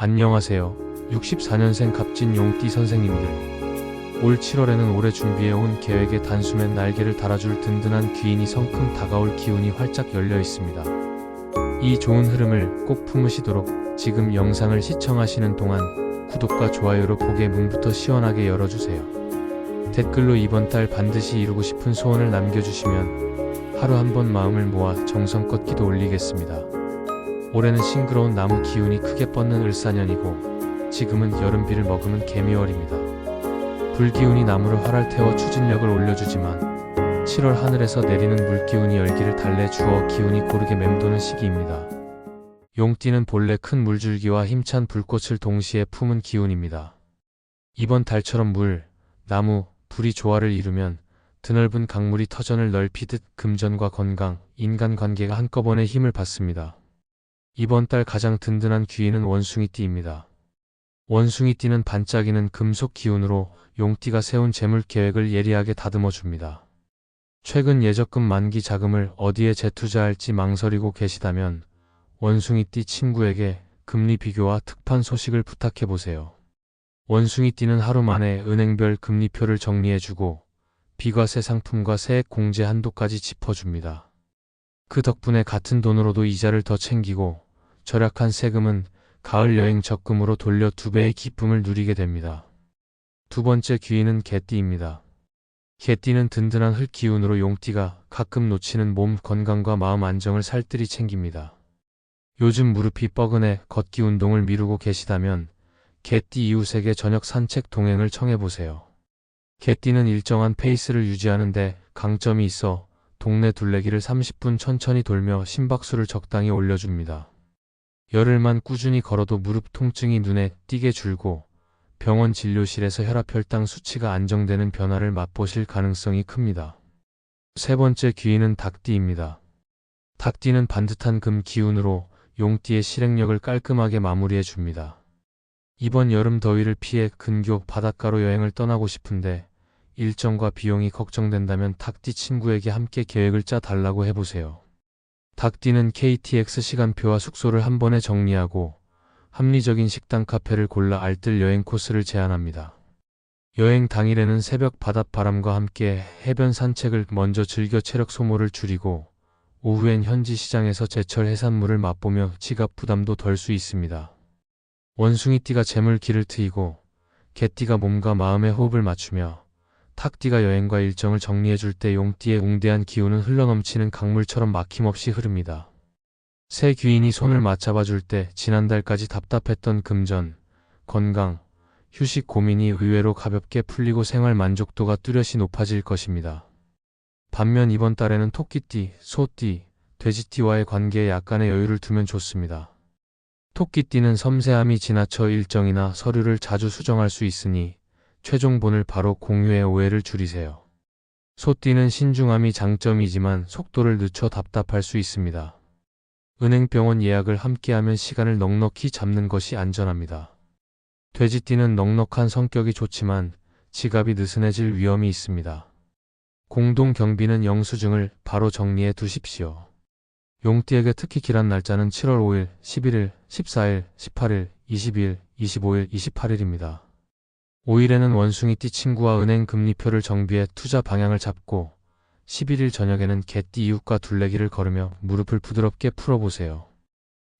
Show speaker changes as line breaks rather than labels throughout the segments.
안녕하세요. 64년생 갑진 용띠 선생님들. 올 7월에는 올해 준비해온 계획에 단숨에 날개를 달아줄 든든한 귀인이 성큼 다가올 기운이 활짝 열려 있습니다. 이 좋은 흐름을 꼭 품으시도록 지금 영상을 시청하시는 동안 구독과 좋아요로 보게 문부터 시원하게 열어주세요. 댓글로 이번 달 반드시 이루고 싶은 소원을 남겨주시면 하루 한 번 마음을 모아 정성껏 기도 올리겠습니다. 올해는 싱그러운 나무 기운이 크게 뻗는 을사년이고 지금은 여름비를 머금은 개미월입니다. 불기운이 나무를 활활 태워 추진력을 올려주지만 7월 하늘에서 내리는 물기운이 열기를 달래 주어 기운이 고르게 맴도는 시기입니다. 용띠는 본래 큰 물줄기와 힘찬 불꽃을 동시에 품은 기운입니다. 이번 달처럼 물, 나무, 불이 조화를 이루면 드넓은 강물이 터전을 넓히듯 금전과 건강, 인간관계가 한꺼번에 힘을 받습니다. 이번 달 가장 든든한 귀인은 원숭이띠입니다. 원숭이띠는 반짝이는 금속 기운으로 용띠가 세운 재물 계획을 예리하게 다듬어 줍니다. 최근 예적금 만기 자금을 어디에 재투자할지 망설이고 계시다면 원숭이띠 친구에게 금리 비교와 특판 소식을 부탁해 보세요. 원숭이띠는 하루 만에 은행별 금리표를 정리해주고 비과세 상품과 세액 공제 한도까지 짚어줍니다. 그 덕분에 같은 돈으로도 이자를 더 챙기고 절약한 세금은 가을 여행 적금으로 돌려 두 배의 기쁨을 누리게 됩니다. 두 번째 귀인은 개띠입니다. 개띠는 든든한 흙 기운으로 용띠가 가끔 놓치는 몸 건강과 마음 안정을 살뜰히 챙깁니다. 요즘 무릎이 뻐근해 걷기 운동을 미루고 계시다면 개띠 이웃에게 저녁 산책 동행을 청해보세요. 개띠는 일정한 페이스를 유지하는데 강점이 있어 동네 둘레길을 30분 천천히 돌며 심박수를 적당히 올려줍니다. 열흘만 꾸준히 걸어도 무릎 통증이 눈에 띄게 줄고 병원 진료실에서 혈압 혈당 수치가 안정되는 변화를 맛보실 가능성이 큽니다. 세 번째 귀인은 닭띠입니다. 닭띠는 반듯한 금 기운으로 용띠의 실행력을 깔끔하게 마무리해 줍니다. 이번 여름 더위를 피해 근교 바닷가로 여행을 떠나고 싶은데 일정과 비용이 걱정된다면 닭띠 친구에게 함께 계획을 짜 달라고 해보세요. 닭띠는 KTX 시간표와 숙소를 한 번에 정리하고 합리적인 식당 카페를 골라 알뜰 여행 코스를 제안합니다. 여행 당일에는 새벽 바닷바람과 함께 해변 산책을 먼저 즐겨 체력 소모를 줄이고 오후엔 현지 시장에서 제철 해산물을 맛보며 지갑 부담도 덜 수 있습니다. 원숭이띠가 재물 길을 트이고 개띠가 몸과 마음의 호흡을 맞추며 탁띠가 여행과 일정을 정리해줄 때 용띠의 웅대한 기운은 흘러넘치는 강물처럼 막힘없이 흐릅니다. 새 귀인이 손을 맞잡아줄 때 지난달까지 답답했던 금전, 건강, 휴식 고민이 의외로 가볍게 풀리고 생활 만족도가 뚜렷이 높아질 것입니다. 반면 이번 달에는 토끼띠, 소띠, 돼지띠와의 관계에 약간의 여유를 두면 좋습니다. 토끼띠는 섬세함이 지나쳐 일정이나 서류를 자주 수정할 수 있으니 최종본을 바로 공유해 오해를 줄이세요. 소띠는 신중함이 장점이지만 속도를 늦춰 답답할 수 있습니다. 은행 병원 예약을 함께하면 시간을 넉넉히 잡는 것이 안전합니다. 돼지띠는 넉넉한 성격이 좋지만 지갑이 느슨해질 위험이 있습니다. 공동 경비는 영수증을 바로 정리해 두십시오. 용띠에게 특히 길한 날짜는 7월 5일, 11일, 14일, 18일, 20일, 25일, 28일입니다. 5일에는 원숭이 띠 친구와 은행 금리표를 정비해 투자 방향을 잡고 11일 저녁에는 개띠 이웃과 둘레길을 걸으며 무릎을 부드럽게 풀어보세요.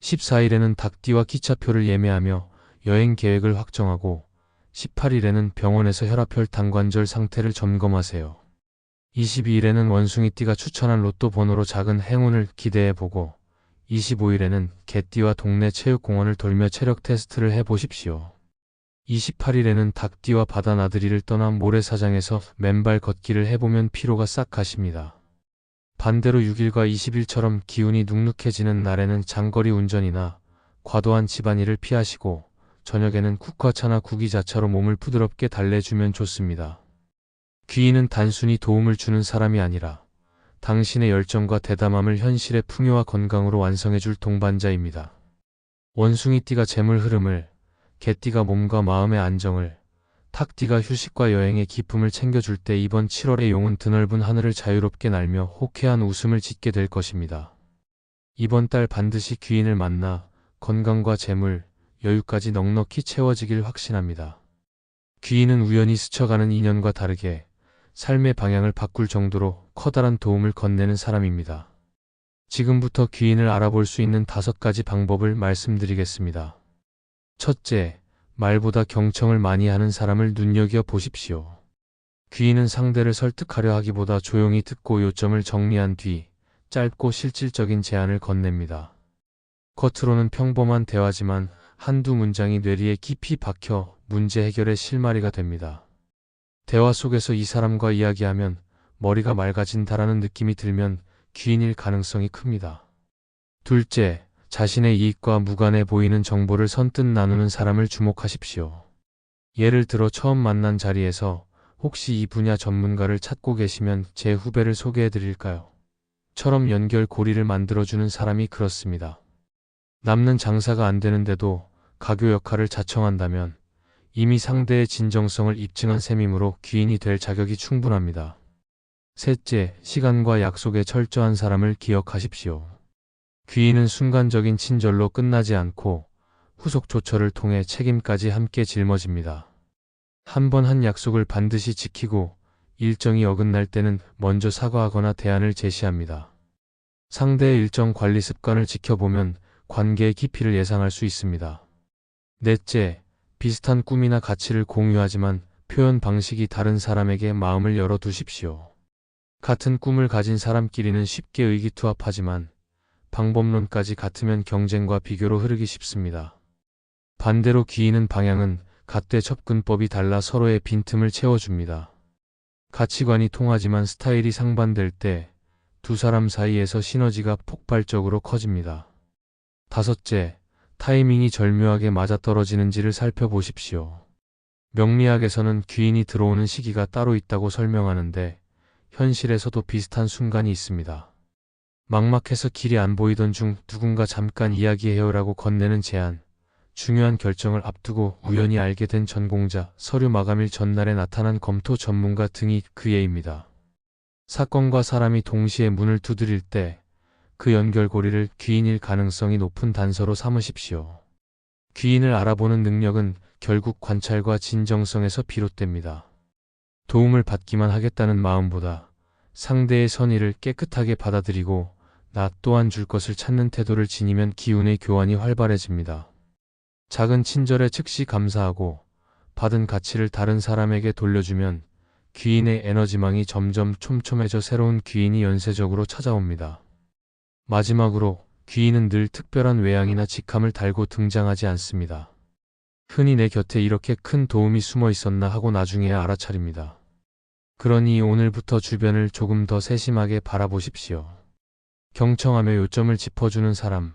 14일에는 닭띠와 기차표를 예매하며 여행 계획을 확정하고 18일에는 병원에서 혈압 혈 당 관절 상태를 점검하세요. 22일에는 원숭이띠가 추천한 로또 번호로 작은 행운을 기대해 보고 25일에는 개띠와 동네 체육공원을 돌며 체력 테스트를 해 보십시오. 28일에는 닭띠와 바다 나들이를 떠나 모래사장에서 맨발 걷기를 해보면 피로가 싹 가십니다. 반대로 6일과 20일처럼 기운이 눅눅해지는 날에는 장거리 운전이나 과도한 집안일을 피하시고 저녁에는 국화차나 구기자차로 몸을 부드럽게 달래주면 좋습니다. 귀인은 단순히 도움을 주는 사람이 아니라 당신의 열정과 대담함을 현실의 풍요와 건강으로 완성해줄 동반자입니다. 원숭이띠가 재물 흐름을 개띠가 몸과 마음의 안정을, 탁띠가 휴식과 여행의 기쁨을 챙겨줄 때 이번 7월의 용은 드넓은 하늘을 자유롭게 날며 호쾌한 웃음을 짓게 될 것입니다. 이번 달 반드시 귀인을 만나 건강과 재물, 여유까지 넉넉히 채워지길 확신합니다. 귀인은 우연히 스쳐가는 인연과 다르게 삶의 방향을 바꿀 정도로 커다란 도움을 건네는 사람입니다. 지금부터 귀인을 알아볼 수 있는 다섯 가지 방법을 말씀드리겠습니다. 첫째, 말보다 경청을 많이 하는 사람을 눈여겨 보십시오. 귀인은 상대를 설득하려 하기보다 조용히 듣고 요점을 정리한 뒤 짧고 실질적인 제안을 건넵니다. 겉으로는 평범한 대화지만 한두 문장이 뇌리에 깊이 박혀 문제 해결의 실마리가 됩니다. 대화 속에서 이 사람과 이야기하면 머리가 맑아진다라는 느낌이 들면 귀인일 가능성이 큽니다. 둘째, 자신의 이익과 무관해 보이는 정보를 선뜻 나누는 사람을 주목하십시오. 예를 들어 처음 만난 자리에서 혹시 이 분야 전문가를 찾고 계시면 제 후배를 소개해 드릴까요? 처럼 연결 고리를 만들어주는 사람이 그렇습니다. 남는 장사가 안 되는데도 가교 역할을 자청한다면 이미 상대의 진정성을 입증한 셈이므로 귀인이 될 자격이 충분합니다. 셋째, 시간과 약속에 철저한 사람을 기억하십시오. 귀인은 순간적인 친절로 끝나지 않고 후속 조처를 통해 책임까지 함께 짊어집니다. 한번한 약속을 반드시 지키고 일정이 어긋날 때는 먼저 사과하거나 대안을 제시합니다. 상대의 일정 관리 습관을 지켜보면 관계의 깊이를 예상할 수 있습니다. 넷째, 비슷한 꿈이나 가치를 공유하지만 표현 방식이 다른 사람에게 마음을 열어두십시오. 같은 꿈을 가진 사람끼리는 쉽게 의기투합하지만 방법론까지 같으면 경쟁과 비교로 흐르기 쉽습니다. 반대로 기이는 방향은 갓대 접근법이 달라 서로의 빈틈을 채워줍니다. 가치관이 통하지만 스타일이 상반될 때 두 사람 사이에서 시너지가 폭발적으로 커집니다. 다섯째, 타이밍이 절묘하게 맞아떨어지는지를 살펴보십시오. 명리학에서는 귀인이 들어오는 시기가 따로 있다고 설명하는데 현실에서도 비슷한 순간이 있습니다. 막막해서 길이 안 보이던 중 누군가 잠깐 이야기해요라고 건네는 제안, 중요한 결정을 앞두고 우연히 알게 된 전공자, 서류 마감일 전날에 나타난 검토 전문가 등이 그 예입니다. 사건과 사람이 동시에 문을 두드릴 때 그 연결고리를 귀인일 가능성이 높은 단서로 삼으십시오. 귀인을 알아보는 능력은 결국 관찰과 진정성에서 비롯됩니다. 도움을 받기만 하겠다는 마음보다 상대의 선의를 깨끗하게 받아들이고 나 또한 줄 것을 찾는 태도를 지니면 기운의 교환이 활발해집니다. 작은 친절에 즉시 감사하고 받은 가치를 다른 사람에게 돌려주면 귀인의 에너지망이 점점 촘촘해져 새로운 귀인이 연쇄적으로 찾아옵니다. 마지막으로 귀인은 늘 특별한 외양이나 직함을 달고 등장하지 않습니다. 흔히 내 곁에 이렇게 큰 도움이 숨어 있었나 하고 나중에야 알아차립니다. 그러니 오늘부터 주변을 조금 더 세심하게 바라보십시오. 경청하며 요점을 짚어주는 사람,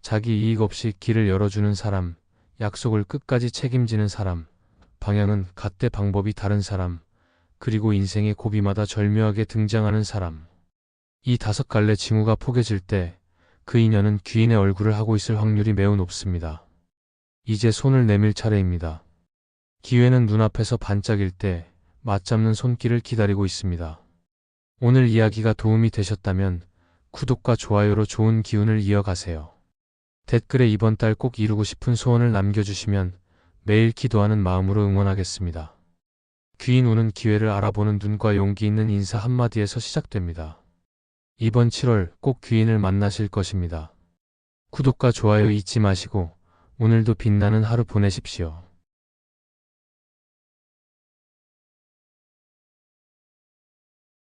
자기 이익 없이 길을 열어주는 사람, 약속을 끝까지 책임지는 사람, 방향은 갓대 방법이 다른 사람, 그리고 인생의 고비마다 절묘하게 등장하는 사람. 이 다섯 갈래 징후가 포개질 때 그 인연은 귀인의 얼굴을 하고 있을 확률이 매우 높습니다. 이제 손을 내밀 차례입니다. 기회는 눈앞에서 반짝일 때 맞잡는 손길을 기다리고 있습니다. 오늘 이야기가 도움이 되셨다면 구독과 좋아요로 좋은 기운을 이어가세요. 댓글에 이번 달 꼭 이루고 싶은 소원을 남겨주시면 매일 기도하는 마음으로 응원하겠습니다. 귀인 오는 기회를 알아보는 눈과 용기 있는 인사 한마디에서 시작됩니다. 이번 7월 꼭 귀인을 만나실 것입니다. 구독과 좋아요 잊지 마시고 오늘도 빛나는 하루 보내십시오.